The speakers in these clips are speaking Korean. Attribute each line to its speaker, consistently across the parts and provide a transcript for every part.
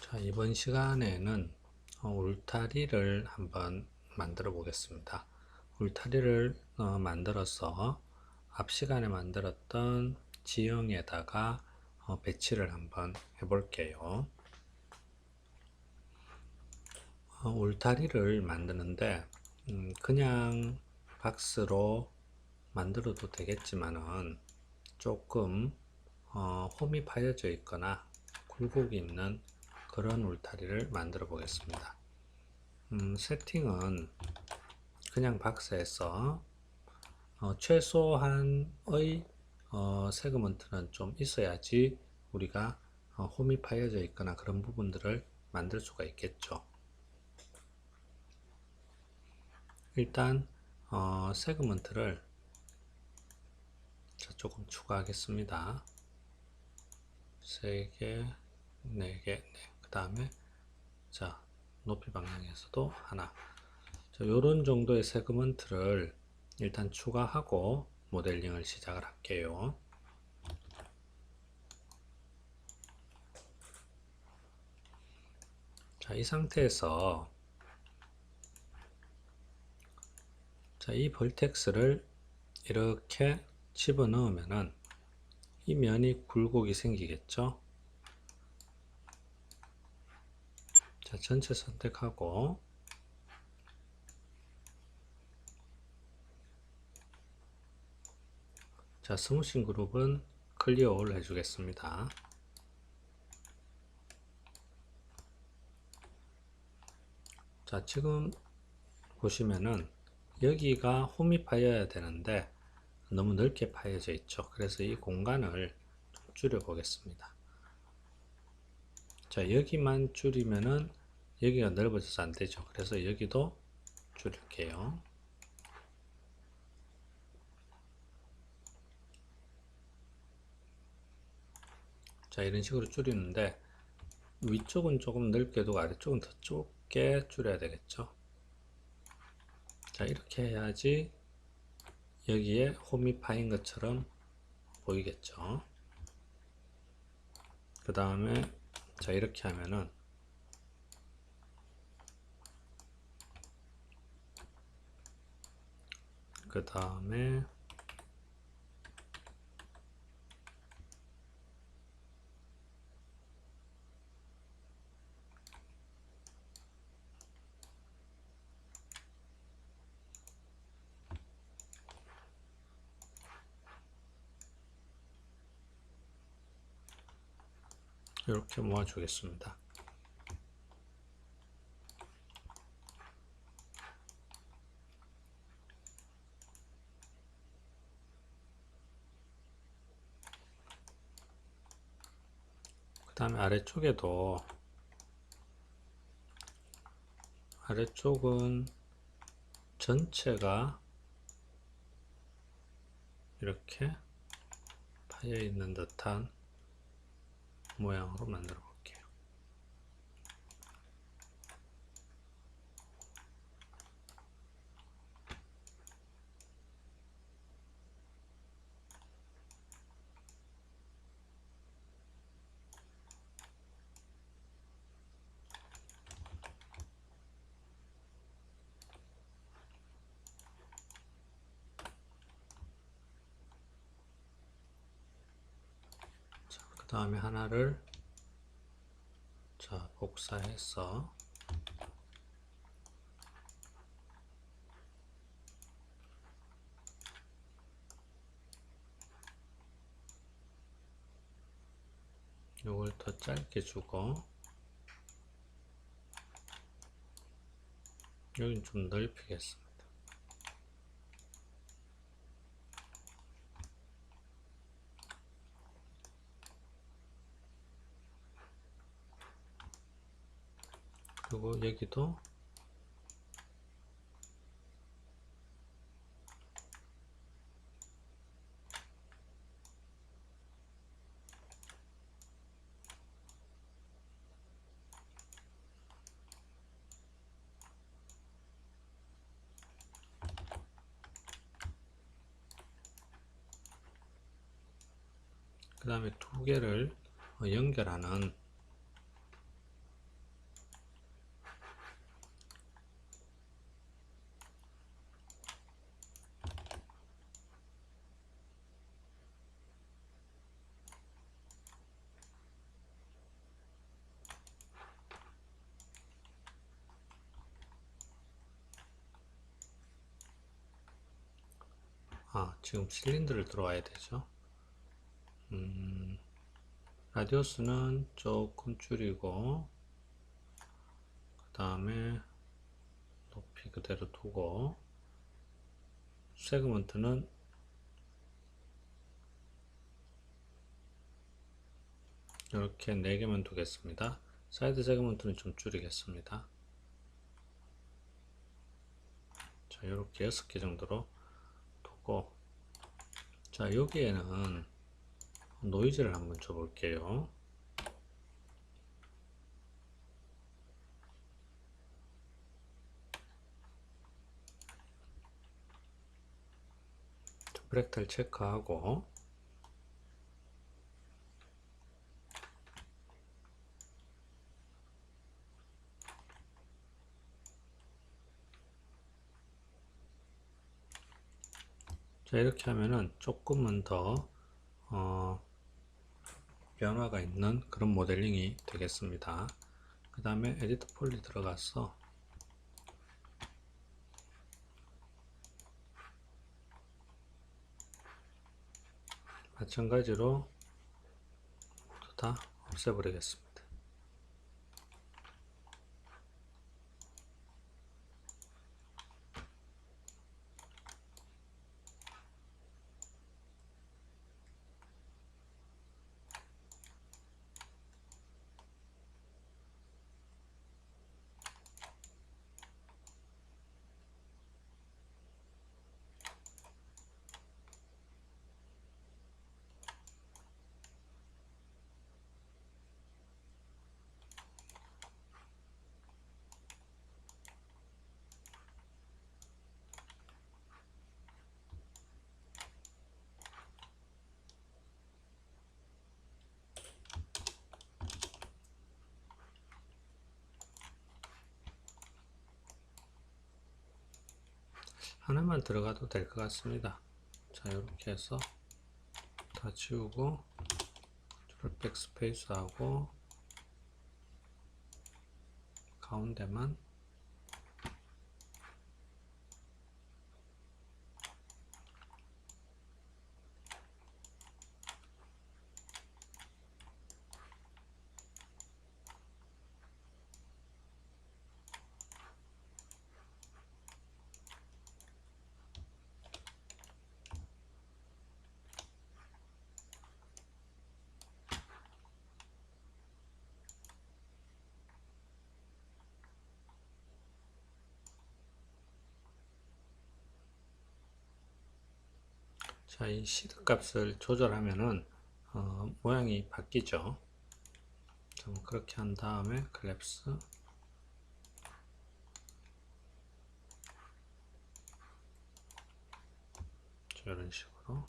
Speaker 1: 자, 이번 시간에는 어, 울타리를 한번 만들어 보겠습니다. 울타리를 어, 만들어서 앞 시간에 만들었던 지형에다가 어, 배치를 한번 해볼게요. 어, 울타리를 만드는데 음, 그냥 박스로 만들어도 되겠지만은 조금 어, 홈이 파여져 있거나 굴곡이 있는 그런 울타리를 만들어 보겠습니다. 음, 세팅은 그냥 박스에서 어, 최소한의 어, 세그먼트는 좀 있어야지 우리가 어, 홈이 파여져 있거나 그런 부분들을 만들 수가 있겠죠. 일단 어, 세그먼트를 자, 조금 추가하겠습니다. 3개, 4개, 네. 그 다음에 자 높이 방향에서도 하나 자, 요런 정도의 세그먼트를 일단 추가하고 모델링을 시작을 할게요. 자, 이 상태에서 자, 이 벌텍스를 이렇게 집어 넣으면은 이 면이 굴곡이 생기겠죠? 자, 전체 선택하고 자, 스무싱 그룹은 클리어를 해주겠습니다. 자, 지금 보시면은 여기가 홈이 파여야 되는데 너무 넓게 파여져 있죠. 그래서 이 공간을 좀 줄여 보겠습니다. 자, 여기만 줄이면은 여기가 넓어져서 안 되죠. 그래서 여기도 줄일게요. 자, 이런 식으로 줄이는데 위쪽은 조금 넓게 두고 아래쪽은 더 좁게 줄여야 되겠죠. 자, 이렇게 해야지 여기에 홈이 파인 것처럼 보이겠죠. 그 다음에 자, 이렇게 하면은 그 다음에 이렇게 모아주겠습니다. 아래쪽에도 아래쪽은 전체가 이렇게 파여 있는 듯한 모양으로 만들어 볼게요. 그 다음에 하나를 자 복사해서 요걸 더 짧게 주고 여긴 좀 넓히겠습니다. 그리고 여기도. 그 다음에 두 개를 연결하는 아, 지금 실린더를 들어와야 되죠. 음, 라디오스는 조금 줄이고, 그 다음에 높이 그대로 두고, 세그먼트는 이렇게 4개만 두겠습니다. 사이드 세그먼트는 좀 줄이겠습니다. 자, 이렇게 6개 정도로 두고, 자, 여기에는 노이즈를 한번 줘 볼게요. 브렉탈 체크하고 자 이렇게 하면은 조금은 더 어, 변화가 있는 그런 모델링이 되겠습니다. 그 다음에 에디트 폴리 들어가서 마찬가지로 다 없애버리겠습니다. 하나만 들어가도 될 것 같습니다. 자, 이렇게 해서 다 지우고 백스페이스 하고 가운데만 자, 이 시드 값을 조절하면은 어, 모양이 바뀌죠. 자, 뭐 그렇게 한 다음에 클랩스 자, 이런 식으로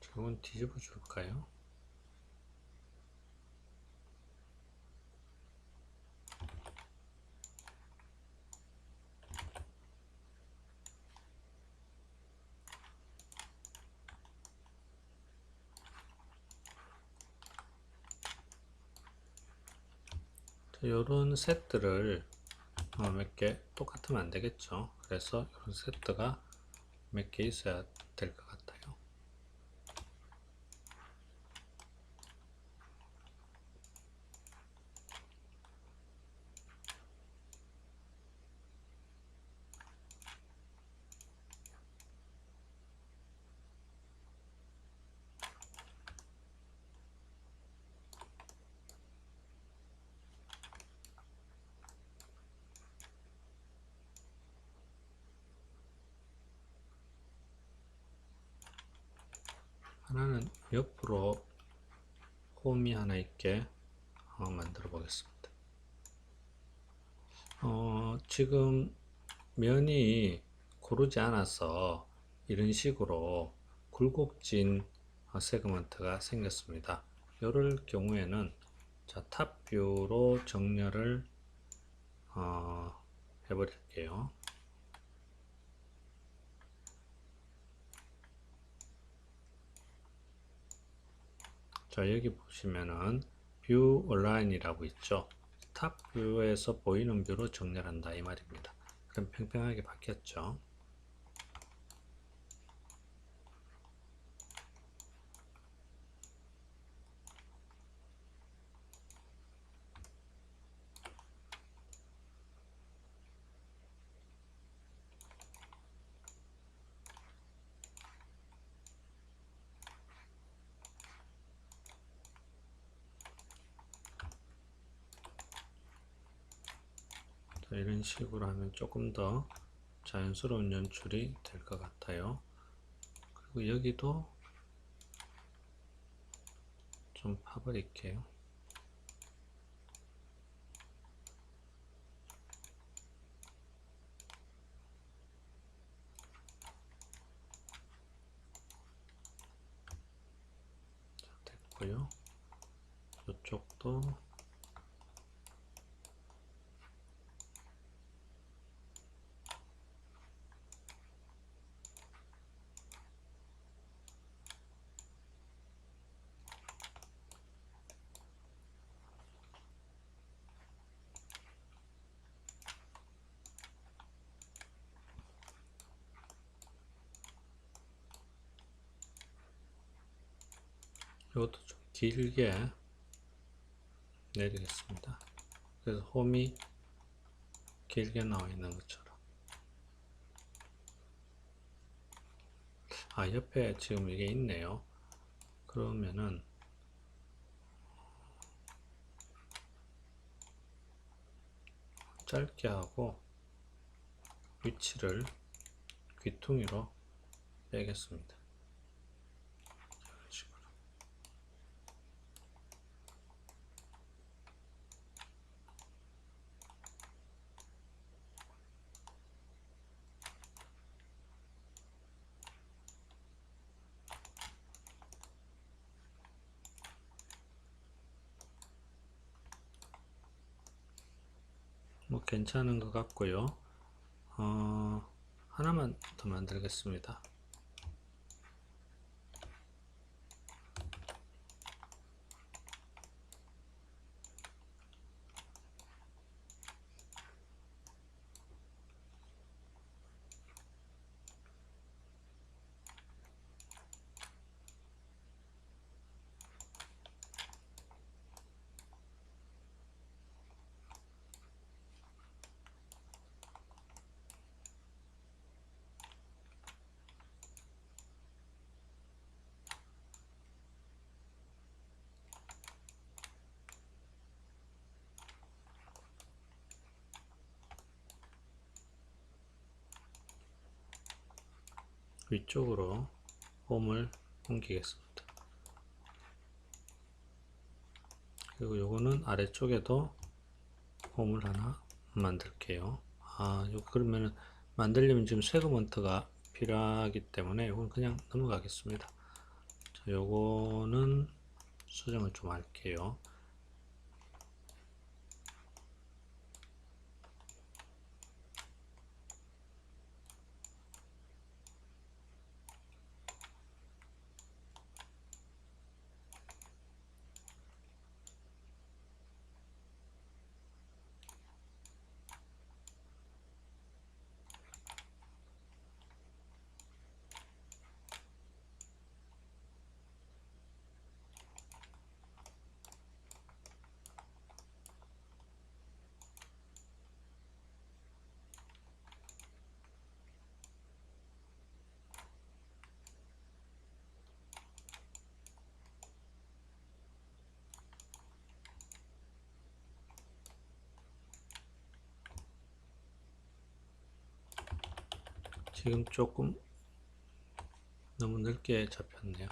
Speaker 1: 저건 뒤집어 줄까요? 이런 세트를 어, 몇개 똑같으면 안 되겠죠. 그래서 이런 세트가 몇 개 있어야 될 것 같아요. 하나는 옆으로 홈이 하나 있게 어, 만들어 보겠습니다. 어, 지금 면이 고르지 않아서 이런 식으로 굴곡진 어, 세그먼트가 생겼습니다. 이럴 경우에는 자, 탑뷰로 정렬을 어, 해버릴게요. 자, 여기 보시면은 뷰 온라인이라고 있죠. 탑 뷰에서 보이는 뷰로 정렬한다 이 말입니다. 그럼 팽팽하게 바뀌었죠. 이런 식으로 하면 조금 더 자연스러운 연출이 될 것 같아요. 그리고 여기도 좀 파버릴게요. 자, 됐고요. 이쪽도 이것도 좀 길게 내리겠습니다. 그래서 홈이 길게 나와 있는 것처럼. 아, 옆에 지금 이게 있네요. 그러면은 짧게 하고 위치를 귀퉁이로 빼겠습니다. 괜찮은 것 같고요. 어, 하나만 더 만들겠습니다. 위쪽으로 홈을 옮기겠습니다. 그리고 요거는 아래쪽에도 홈을 하나 만들게요. 아, 요 그러면은 만들려면 지금 세그먼트가 필요하기 때문에 이건 그냥 넘어가겠습니다. 자, 요거는 수정을 좀 할게요. 지금 조금 너무 넓게 잡혔네요.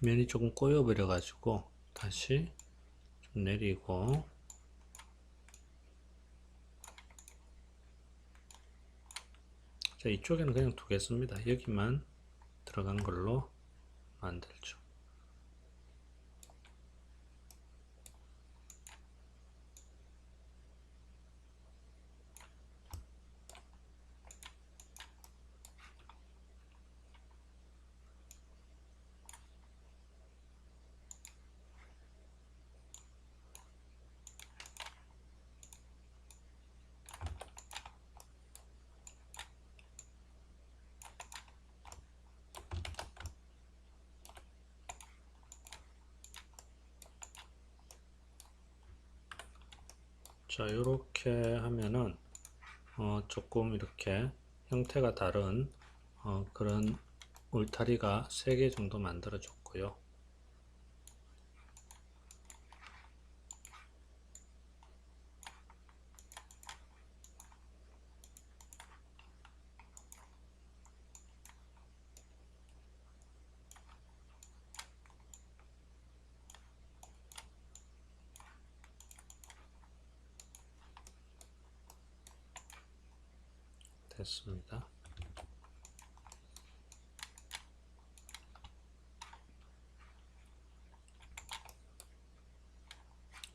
Speaker 1: 면이 조금 꼬여버려 가지고 다시 좀 내리고 자 이쪽에는 그냥 두겠습니다 여기만 들어간 걸로 만들죠 자, 이렇게 하면은 어, 조금 이렇게 형태가 다른 어, 그런 울타리가 3개 정도 만들어 줬고요. 됐습니다.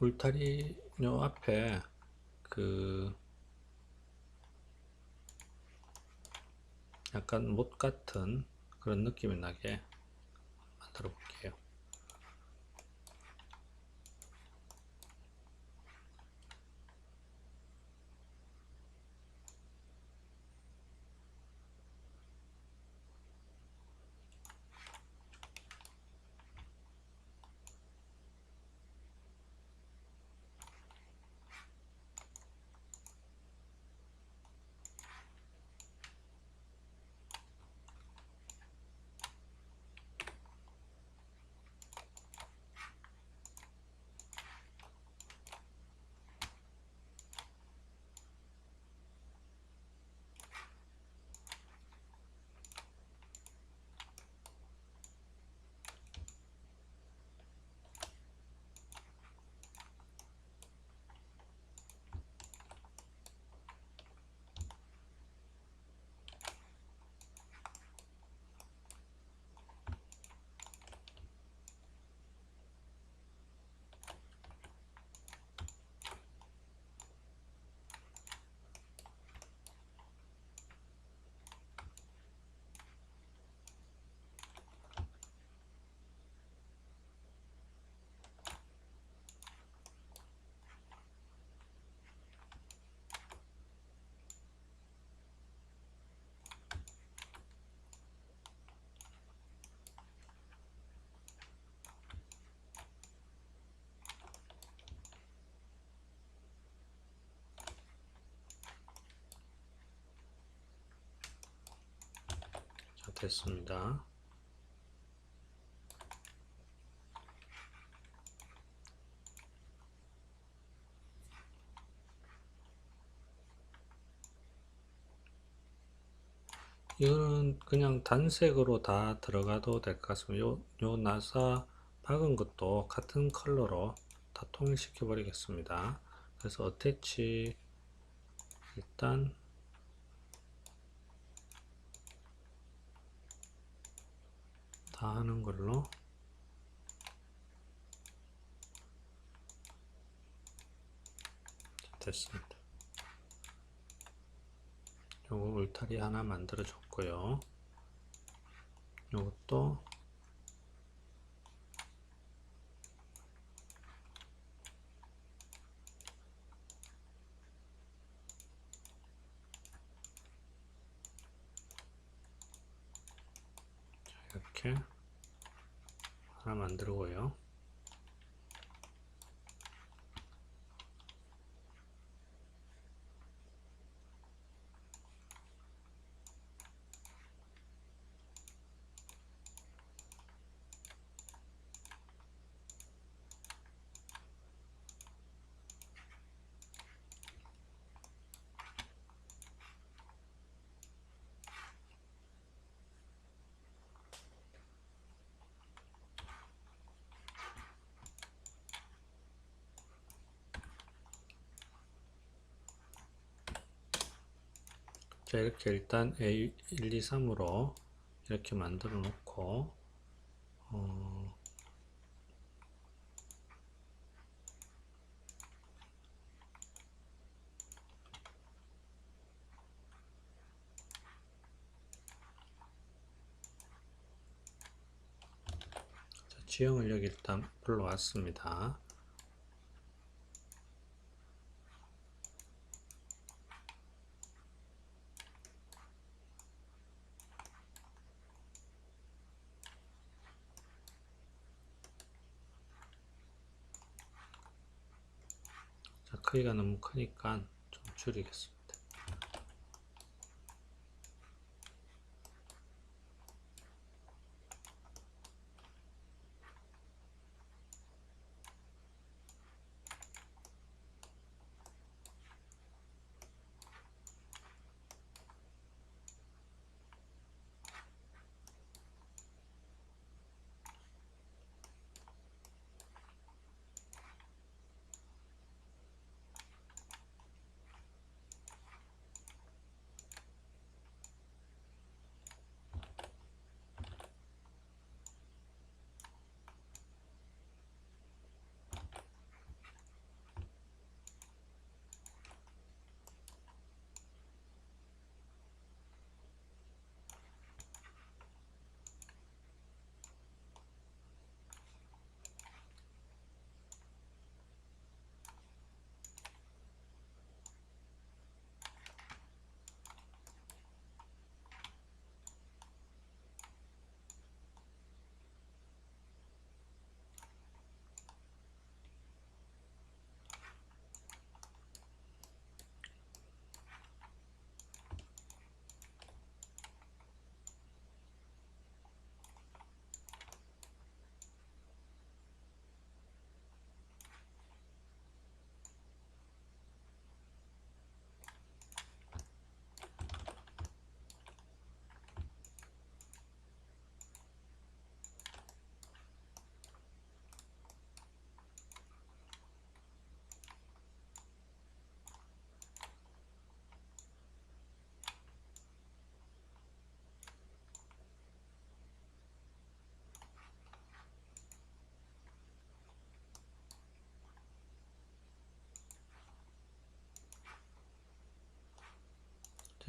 Speaker 1: 울타리 요 앞에 그 약간 못 같은 그런 느낌이 나게 만들어 볼게요. 됐습니다. 이거는 그냥 단색으로 다 들어가도 될 것 같습니다. 요, 요 나사 박은 것도 같은 컬러로 다 통일시켜 버리겠습니다. 그래서 어태치 일단 다 하는 걸로 됐습니다. 요거 울타리 하나 만들어 줬고요. 요것도 이렇게 하나 만들고요. 자 이렇게 일단 A 1, 2, 3으로 이렇게 만들어 놓고 어, 자, 지형을 여기 일단 불러왔습니다. 크기가 너무 크니까 좀 줄이겠습니다.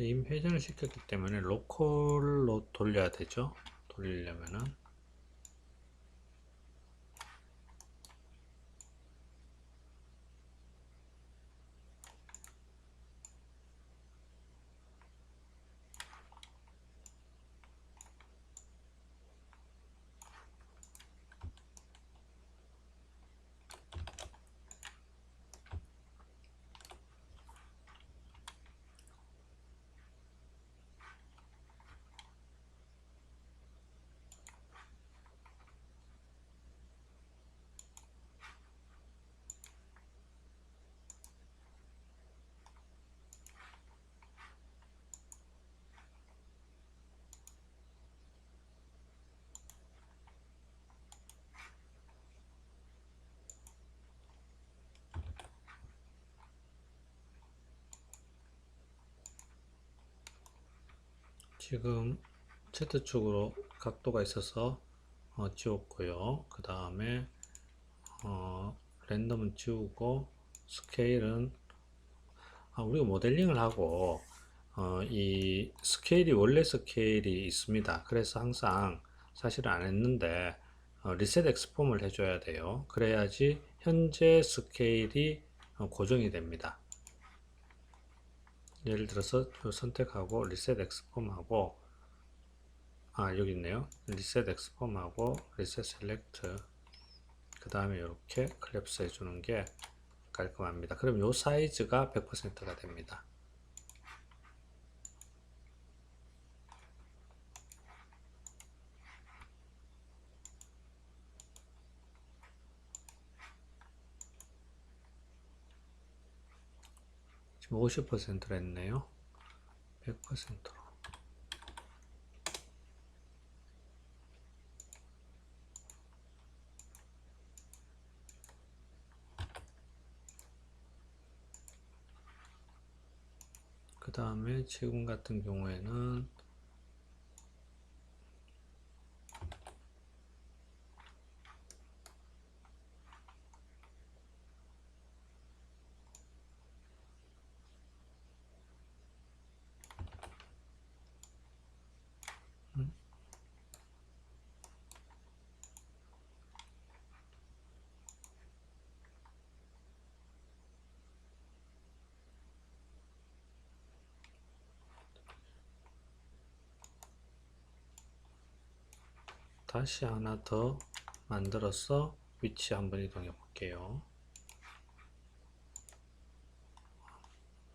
Speaker 1: 이미 회전을 시켰기 때문에 로컬로 돌려야 되죠. 돌리려면은 지금 Z축으로 각도가 있어서 어, 지웠고요. 그 다음에 어, 랜덤은 지우고 스케일은 아, 우리가 모델링을 하고 어, 이 스케일이 원래 스케일이 있습니다. 그래서 항상 사실은 안 했는데 어, 리셋 엑스폼을 해줘야 돼요. 그래야지 현재 스케일이 어, 고정이 됩니다. 예를 들어서 요 선택하고 리셋 엑스폼하고 아 여기 있네요. 리셋 엑스폼하고 리셋 셀렉트 그 다음에 이렇게 클랩스 해주는 게 깔끔합니다. 그럼 요 사이즈가 100%가 됩니다 지금 50%로 했네요. 100%로. 그 다음에 지금 같은 경우에는 다시 하나 더 만들어서 위치 한번 이동해 볼게요.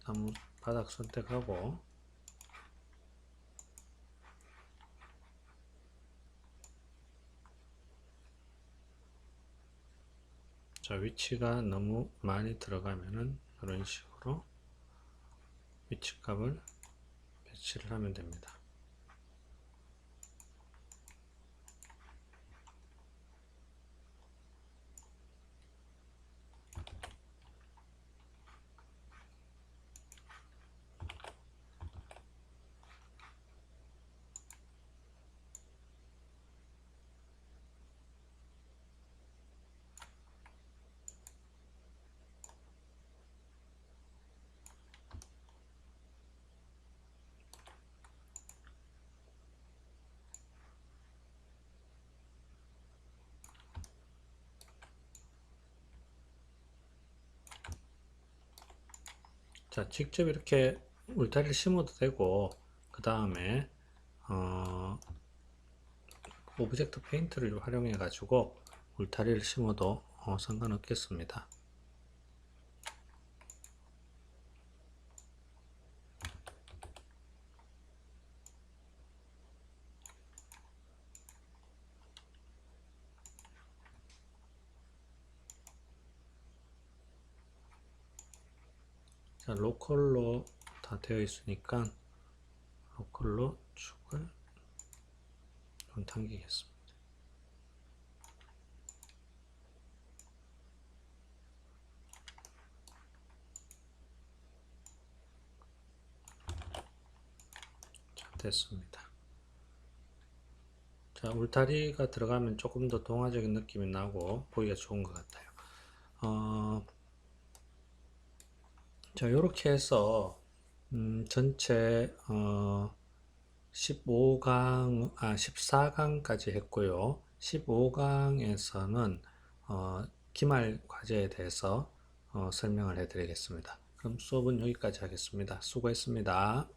Speaker 1: 나무 바닥 선택하고 자 위치가 너무 많이 들어가면은 이런 식으로 위치값을 배치를 하면 됩니다. 자, 직접 이렇게 울타리를 심어도 되고, 그 다음에, 어, 오브젝트 페인트를 활용해 가지고 울타리를 심어도 어, 상관없겠습니다. 자, 로컬로 다 되어 있으니까 로컬로 축을 좀 당기겠습니다. 자, 됐습니다. 자, 울타리가 들어가면 조금 더 동화적인 느낌이 나고 보기가 좋은 것 같아요. 어, 자, 이렇게 해서 음, 전체 어, 15강, 아, 14강까지 했고요. 15강에서는 어, 기말 과제에 대해서 어, 설명을 해드리겠습니다. 그럼 수업은 여기까지 하겠습니다. 수고했습니다.